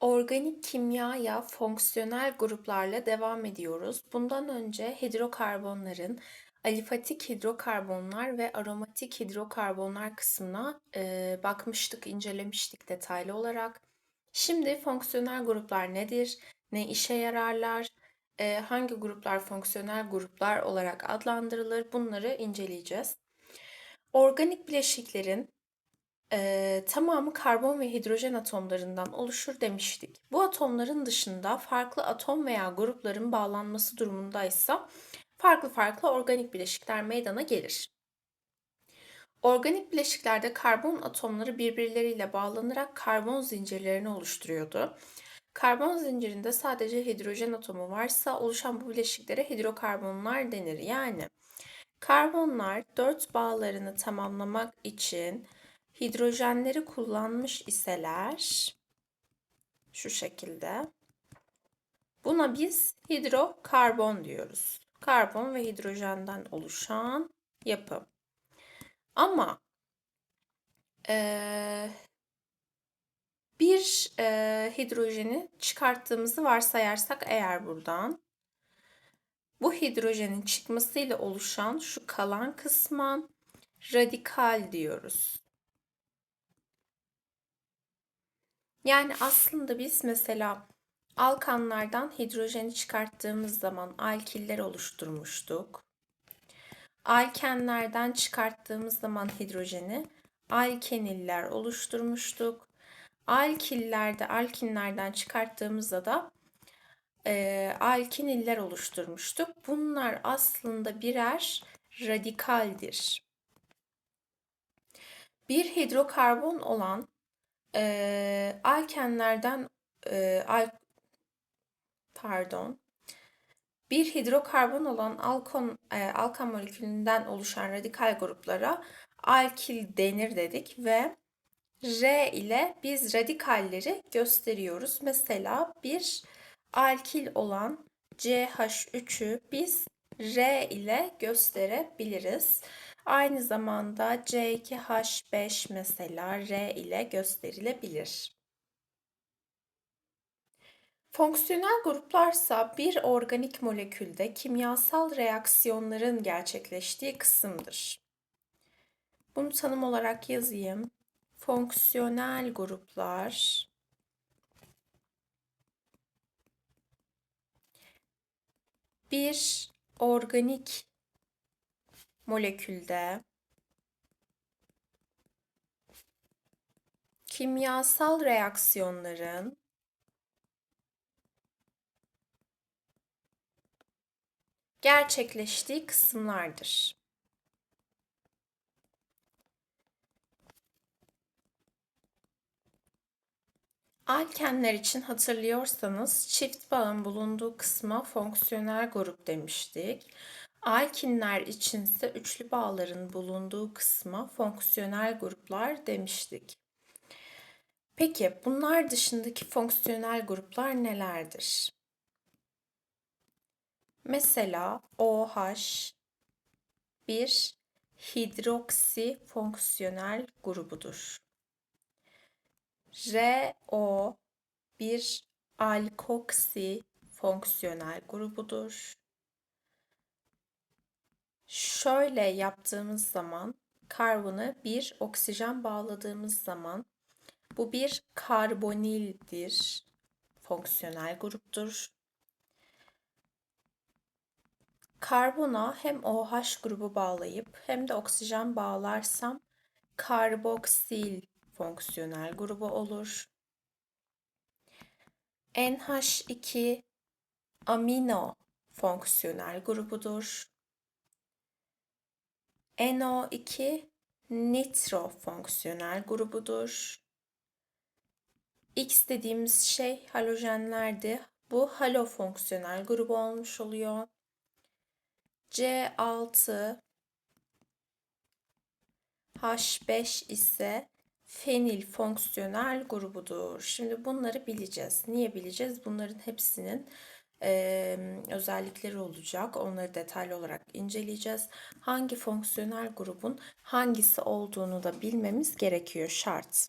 Organik kimyaya fonksiyonel gruplarla devam ediyoruz. Bundan önce hidrokarbonların alifatik hidrokarbonlar ve aromatik hidrokarbonlar kısmına e, bakmıştık, incelemiştik detaylı olarak. Şimdi fonksiyonel gruplar nedir? Ne işe yararlar? E, hangi gruplar fonksiyonel gruplar olarak adlandırılır? Bunları inceleyeceğiz. Organik bileşiklerin Eee, tamamı karbon ve hidrojen atomlarından oluşur demiştik. Bu atomların dışında farklı atom veya grupların bağlanması durumundaysa farklı farklı organik bileşikler meydana gelir. Organik bileşiklerde karbon atomları birbirleriyle bağlanarak karbon zincirlerini oluşturuyordu. Karbon zincirinde sadece hidrojen atomu varsa oluşan bu bileşiklere hidrokarbonlar denir. Yani karbonlar dört bağlarını tamamlamak için hidrojenleri kullanmış iseler şu şekilde buna biz hidrokarbon diyoruz. Karbon ve hidrojenden oluşan yapı. Ama e, bir e, hidrojeni çıkarttığımızı varsayarsak eğer buradan bu hidrojenin çıkmasıyla oluşan şu kalan kısma radikal diyoruz. Yani aslında biz mesela alkanlardan hidrojeni çıkarttığımız zaman alkiller oluşturmuştuk. Alkenlerden çıkarttığımız zaman hidrojeni alkeniller oluşturmuştuk. Alkillerde alkinlerden çıkarttığımızda da e, alkiniller oluşturmuştuk. Bunlar aslında birer radikaldir. Bir hidrokarbon olan e, alkenlerden e, al, pardon bir hidrokarbon olan alkon, e, alkan molekülünden oluşan radikal gruplara alkil denir dedik ve R ile biz radikalleri gösteriyoruz. Mesela bir alkil olan CH3'ü biz R ile gösterebiliriz. Aynı zamanda C2H5 mesela R ile gösterilebilir. Fonksiyonel gruplarsa bir organik molekülde kimyasal reaksiyonların gerçekleştiği kısımdır. Bunu tanım olarak yazayım. Fonksiyonel gruplar bir organik molekülde kimyasal reaksiyonların gerçekleştiği kısımlardır. Alkenler için hatırlıyorsanız çift bağın bulunduğu kısma fonksiyonel grup demiştik. Alkinler içinse üçlü bağların bulunduğu kısma fonksiyonel gruplar demiştik. Peki bunlar dışındaki fonksiyonel gruplar nelerdir? Mesela OH bir hidroksi fonksiyonel grubudur. RO bir alkoksi fonksiyonel grubudur. Şöyle yaptığımız zaman karbona bir oksijen bağladığımız zaman bu bir karbonildir. Fonksiyonel gruptur. Karbona hem OH grubu bağlayıp hem de oksijen bağlarsam karboksil fonksiyonel grubu olur. NH2 amino fonksiyonel grubudur. NO2 nitro fonksiyonel grubudur. X dediğimiz şey halojenlerdi. Bu halo fonksiyonel grubu olmuş oluyor. C6 H5 ise fenil fonksiyonel grubudur. Şimdi bunları bileceğiz. Niye bileceğiz? Bunların hepsinin e, özellikleri olacak. Onları detaylı olarak inceleyeceğiz. Hangi fonksiyonel grubun hangisi olduğunu da bilmemiz gerekiyor şart.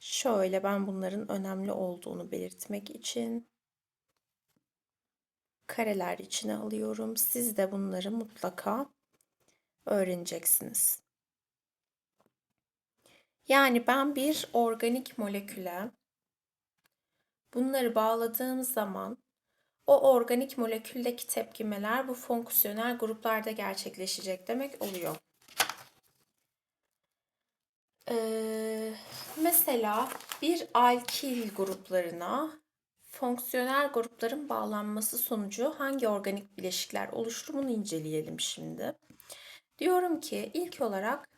Şöyle ben bunların önemli olduğunu belirtmek için kareler içine alıyorum. Siz de bunları mutlaka öğreneceksiniz. Yani ben bir organik moleküle bunları bağladığım zaman o organik moleküldeki tepkimeler bu fonksiyonel gruplarda gerçekleşecek demek oluyor. Ee, mesela bir alkil gruplarına fonksiyonel grupların bağlanması sonucu hangi organik bileşikler oluştur bunu inceleyelim şimdi. Diyorum ki ilk olarak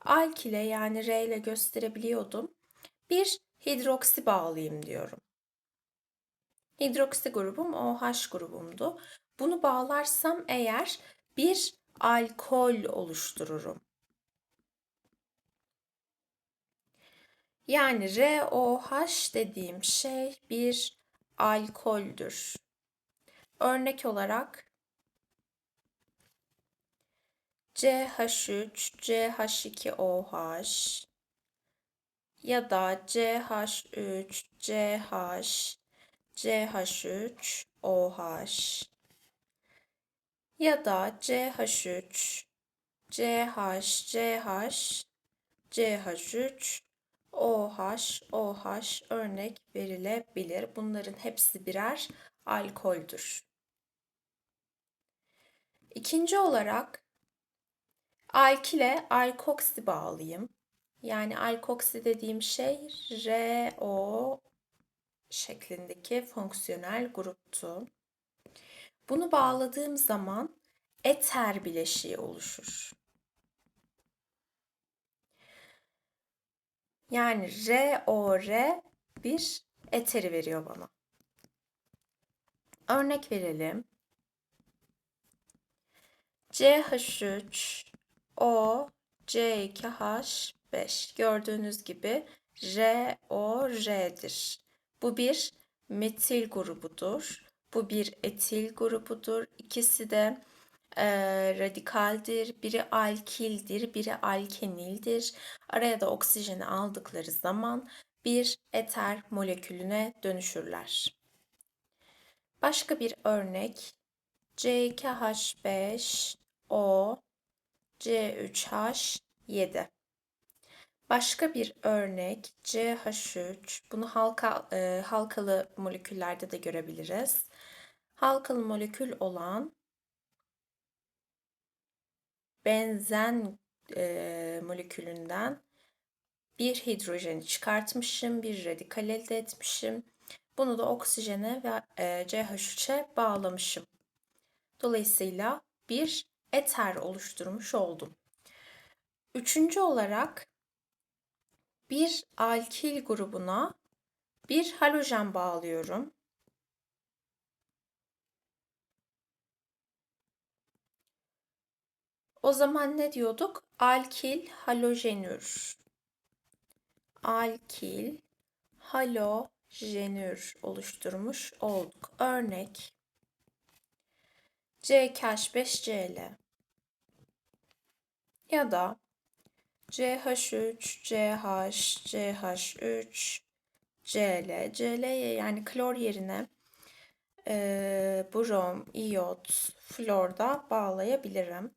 alkile yani R ile gösterebiliyordum. Bir hidroksi bağlayayım diyorum. Hidroksi grubum OH grubumdu. Bunu bağlarsam eğer bir alkol oluştururum. Yani ROH dediğim şey bir alkoldür. Örnek olarak CH3, CH2OH ya da CH3, CH, CH3, OH ya da CH3, CH, CH, CH3, OH, OH örnek verilebilir. Bunların hepsi birer alkoldür. İkinci olarak alkile alkoksi bağlayayım. Yani alkoksi dediğim şey RO şeklindeki fonksiyonel gruptu. Bunu bağladığım zaman eter bileşiği oluşur. Yani ROR bir eteri veriyor bana. Örnek verelim. CH3 O C2H5 gördüğünüz gibi ROR'dir. Bu bir metil grubudur. Bu bir etil grubudur. İkisi de e, radikaldir. Biri alkildir, biri alkenildir. Araya da oksijeni aldıkları zaman bir eter molekülüne dönüşürler. Başka bir örnek C2H5O C3H7 Başka bir örnek CH3. Bunu halka, e, halkalı moleküllerde de görebiliriz. Halkalı molekül olan benzen e, molekülünden bir hidrojeni çıkartmışım, bir radikal elde etmişim. Bunu da oksijene ve e, CH3'e bağlamışım. Dolayısıyla bir eter oluşturmuş oldum. Üçüncü olarak bir alkil grubuna bir halojen bağlıyorum. O zaman ne diyorduk? Alkil halojenür. Alkil halojenür oluşturmuş olduk. Örnek CH5Cl ya da CH3, CH, CH3, Cl. Cl'ye yani klor yerine e, brom, iyot, flor da bağlayabilirim.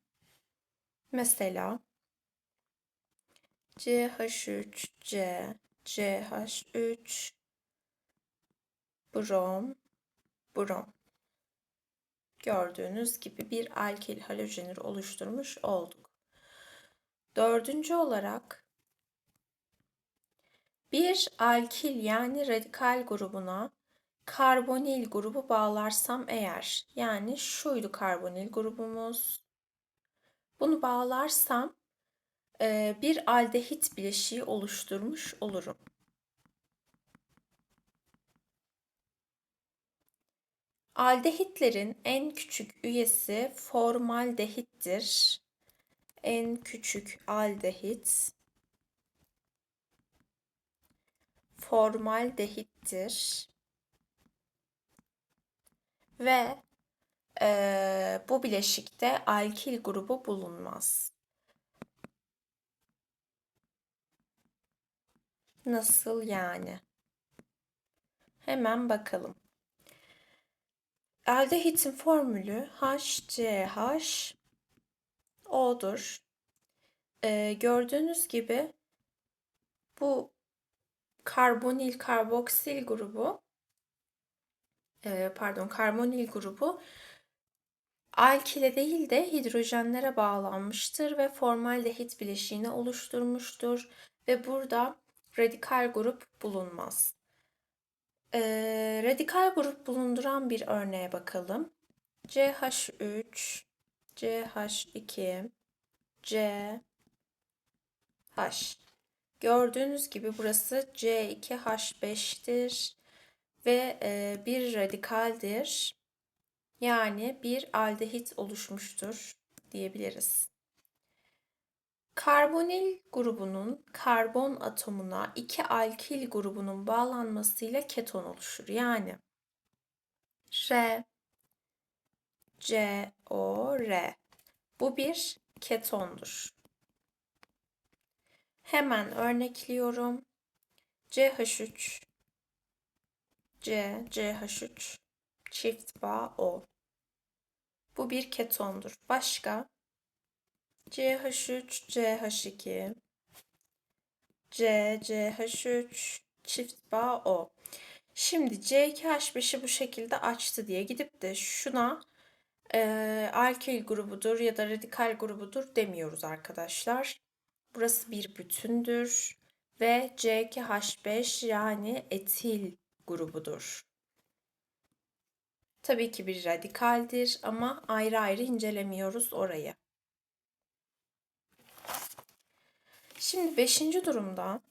Mesela CH3C, CH3 brom, brom. Gördüğünüz gibi bir alkil halojenür oluşturmuş olduk. Dördüncü olarak bir alkil yani radikal grubuna karbonil grubu bağlarsam eğer yani şuydu karbonil grubumuz bunu bağlarsam e, bir aldehit bileşiği oluşturmuş olurum. Aldehitlerin en küçük üyesi formaldehittir. En küçük aldehit formaldehittir. Ve e, bu bileşikte alkil grubu bulunmaz. Nasıl yani? Hemen bakalım. Aldehitin formülü HCH O'dur. Ee, gördüğünüz gibi bu karbonil karboksil grubu e, pardon karbonil grubu alkile değil de hidrojenlere bağlanmıştır ve formaldehit bileşiğini oluşturmuştur ve burada radikal grup bulunmaz. Ee, radikal grup bulunduran bir örneğe bakalım. CH3, CH2, C, H. Gördüğünüz gibi burası C2H5'tir ve e, bir radikaldir. Yani bir aldehit oluşmuştur diyebiliriz. Karbonil grubunun karbon atomuna iki alkil grubunun bağlanmasıyla keton oluşur. Yani R, C, O, R. Bu bir ketondur. Hemen örnekliyorum. CH3, C, CH3, çift bağ O. Bu bir ketondur. Başka? CH3, CH2, C, CH3, çift bağ O. Şimdi C2H5'i bu şekilde açtı diye gidip de şuna e, alkil grubudur ya da radikal grubudur demiyoruz arkadaşlar. Burası bir bütündür ve C2H5 yani etil grubudur. Tabii ki bir radikaldir ama ayrı ayrı incelemiyoruz orayı. Şimdi beşinci durumda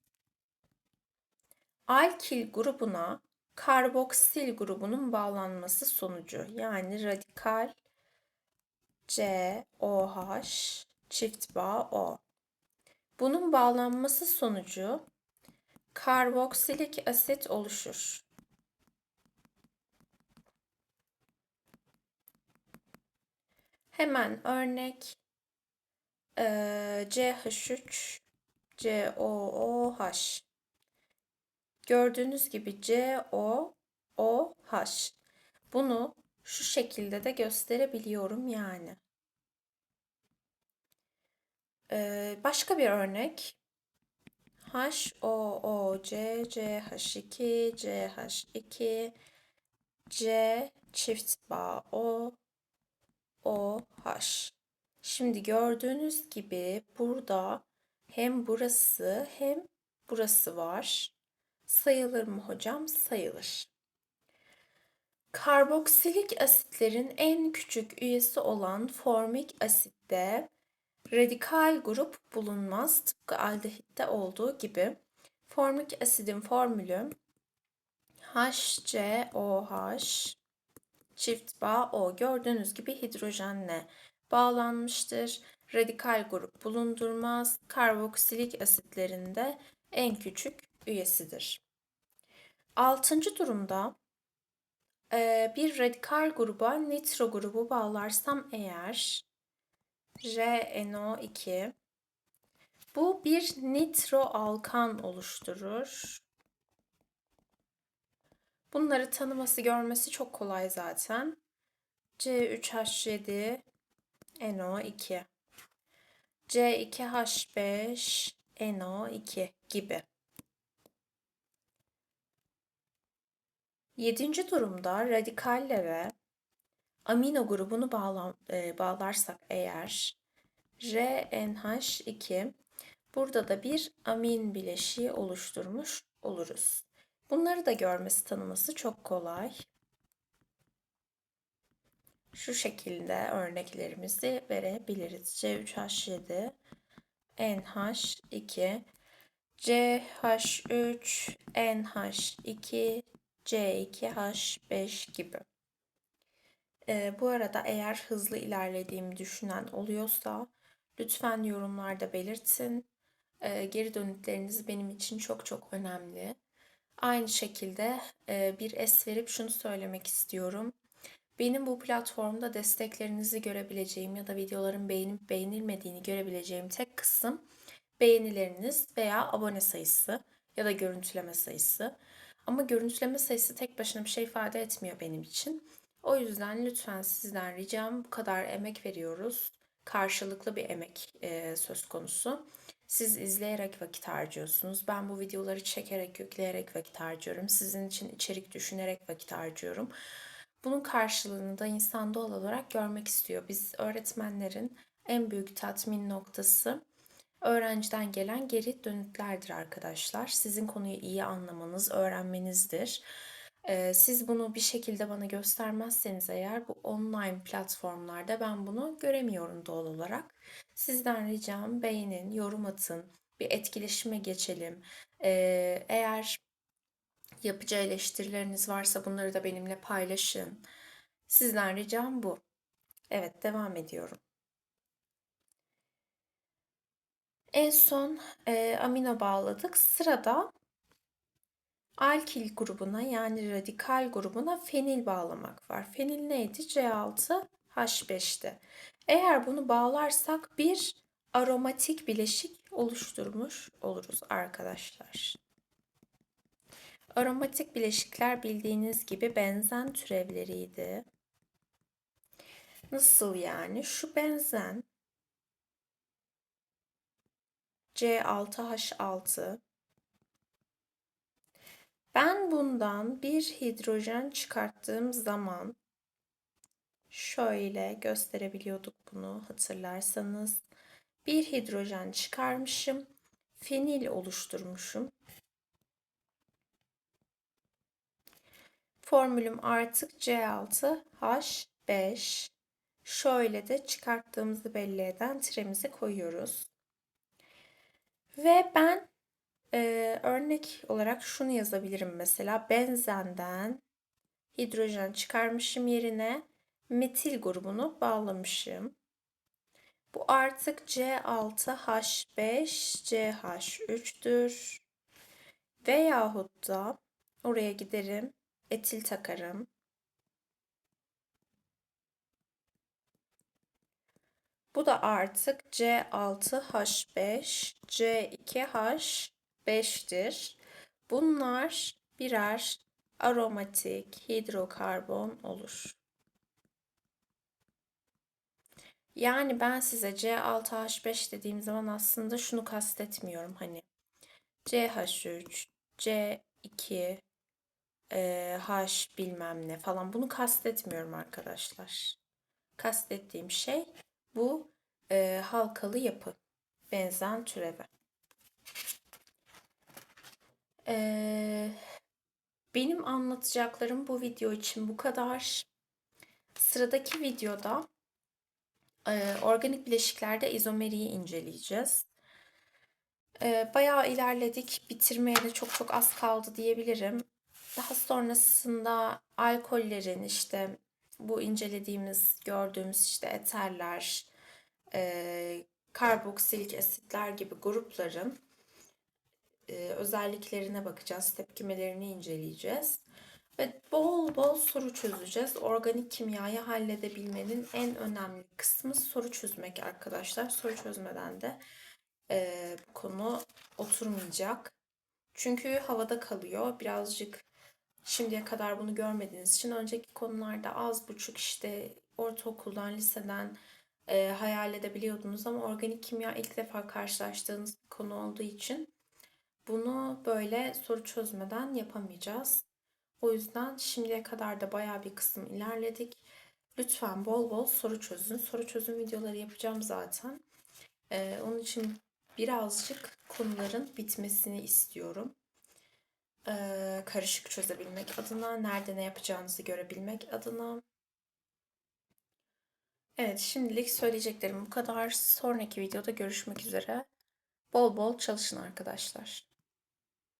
alkil grubuna karboksil grubunun bağlanması sonucu yani radikal COH çift bağ O. Bunun bağlanması sonucu karboksilik asit oluşur. Hemen örnek ee, CH3 COOH Gördüğünüz gibi COOH Bunu şu şekilde de gösterebiliyorum yani. Ee, başka bir örnek. HOOC, CH2, CH2, C çift bağ O, OH. Şimdi gördüğünüz gibi burada hem burası hem burası var. Sayılır mı hocam? Sayılır. Karboksilik asitlerin en küçük üyesi olan formik asitte radikal grup bulunmaz tıpkı aldehitte olduğu gibi. Formik asidin formülü HCOH çift bağ O gördüğünüz gibi hidrojenle bağlanmıştır. Radikal grup bulundurmaz. Karboksilik asitlerinde en küçük üyesidir. Altıncı durumda bir radikal gruba nitro grubu bağlarsam eğer RNO2 bu bir nitro alkan oluşturur. Bunları tanıması, görmesi çok kolay zaten. C3H7 NO2 C2H5 NO2 gibi. Yedinci durumda radikallere amino grubunu bağlam, e, bağlarsak eğer RNH2 burada da bir amin bileşiği oluşturmuş oluruz. Bunları da görmesi tanıması çok kolay. Şu şekilde örneklerimizi verebiliriz. C3H7, NH2, CH3, NH2, C2H5 gibi. Ee, bu arada eğer hızlı ilerlediğimi düşünen oluyorsa lütfen yorumlarda belirtin. Ee, geri dönükleriniz benim için çok çok önemli. Aynı şekilde e, bir es verip şunu söylemek istiyorum. Benim bu platformda desteklerinizi görebileceğim ya da videoların beğenip beğenilmediğini görebileceğim tek kısım beğenileriniz veya abone sayısı. ya da görüntüleme sayısı. Ama görüntüleme sayısı tek başına bir şey ifade etmiyor benim için. O yüzden lütfen sizden ricam bu kadar emek veriyoruz. Karşılıklı bir emek e, söz konusu. Siz izleyerek vakit harcıyorsunuz. Ben bu videoları çekerek, yükleyerek vakit harcıyorum. Sizin için içerik düşünerek vakit harcıyorum. Bunun karşılığını da insan doğal olarak görmek istiyor. Biz öğretmenlerin en büyük tatmin noktası öğrenciden gelen geri dönütlerdir arkadaşlar. Sizin konuyu iyi anlamanız, öğrenmenizdir. Ee, siz bunu bir şekilde bana göstermezseniz eğer bu online platformlarda ben bunu göremiyorum doğal olarak. Sizden ricam beğenin, yorum atın, bir etkileşime geçelim. Ee, eğer yapıcı eleştirileriniz varsa bunları da benimle paylaşın. Sizden ricam bu. Evet, devam ediyorum. En son e, amino bağladık. Sırada alkil grubuna yani radikal grubuna fenil bağlamak var. Fenil neydi? C6H5'ti. Eğer bunu bağlarsak bir aromatik bileşik oluşturmuş oluruz arkadaşlar. Aromatik bileşikler bildiğiniz gibi benzen türevleriydi. Nasıl yani? Şu benzen C6H6 ben bundan bir hidrojen çıkarttığım zaman şöyle gösterebiliyorduk bunu hatırlarsanız. Bir hidrojen çıkarmışım. Fenil oluşturmuşum. Formülüm artık C6H5. Şöyle de çıkarttığımızı belli eden tiremizi koyuyoruz. Ve ben e, örnek olarak şunu yazabilirim mesela. Benzenden hidrojen çıkarmışım yerine metil grubunu bağlamışım. Bu artık C6H5CH3'tür. Veyahut da oraya giderim, etil takarım. Bu da artık C6H5, C2H5'tir. Bunlar birer aromatik hidrokarbon olur. Yani ben size C6H5 dediğim zaman aslında şunu kastetmiyorum hani CH3, C2, e, H bilmem ne falan bunu kastetmiyorum arkadaşlar. Kastettiğim şey bu e, halkalı yapı, benzen türevi. E, benim anlatacaklarım bu video için bu kadar. Sıradaki videoda e, organik bileşiklerde izomeriyi inceleyeceğiz. E, bayağı ilerledik. Bitirmeye de çok çok az kaldı diyebilirim. Daha sonrasında alkollerin işte bu incelediğimiz, gördüğümüz işte eterler, e, karboksilik asitler gibi grupların e, özelliklerine bakacağız, tepkimelerini inceleyeceğiz. Ve bol bol soru çözeceğiz. Organik kimyayı halledebilmenin en önemli kısmı soru çözmek arkadaşlar. Soru çözmeden de e, bu konu oturmayacak. Çünkü havada kalıyor. Birazcık şimdiye kadar bunu görmediğiniz için önceki konularda az buçuk işte ortaokuldan, liseden e, hayal edebiliyordunuz ama organik kimya ilk defa karşılaştığınız bir konu olduğu için bunu böyle soru çözmeden yapamayacağız. O yüzden şimdiye kadar da baya bir kısım ilerledik. Lütfen bol bol soru çözün. Soru çözüm videoları yapacağım zaten. Ee, onun için birazcık konuların bitmesini istiyorum. Karışık çözebilmek adına, nerede ne yapacağınızı görebilmek adına. Evet, şimdilik söyleyeceklerim bu kadar. Sonraki videoda görüşmek üzere. Bol bol çalışın arkadaşlar.